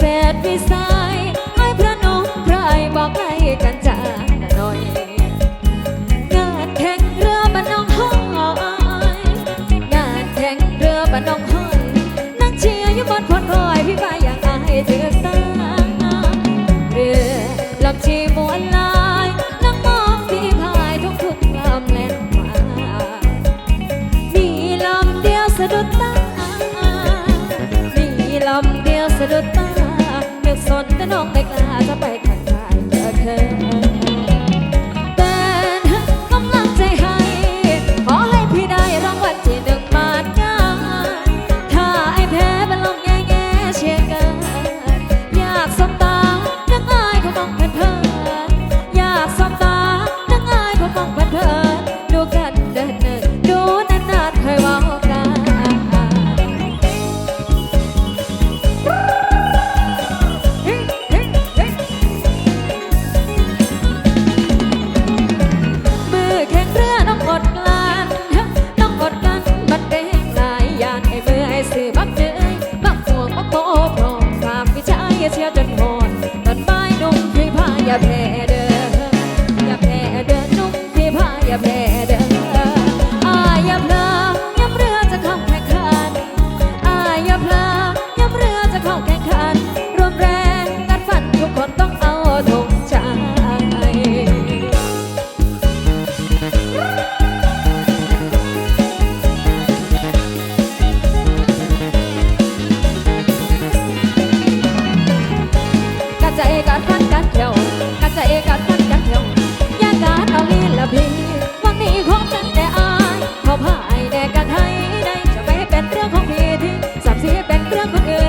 ษตรวิสัยให้พระนมใครบอกให้กันจาหน่อยงานแข่งเรือบ้านน้องห้อยงานแข่งเรือบ้านน้องห้อยนักเชียร์อยู่บนพลคอยพี่ว่าอย่างอายเถือตาเรือลำชีมวนลายนั่งมองพี่พายทุกทุกลำแล่นมามีลำเดียวสะดุดตามี กสนแต่น้องไม่กล้าจะไปทัน อย่าแบ่ But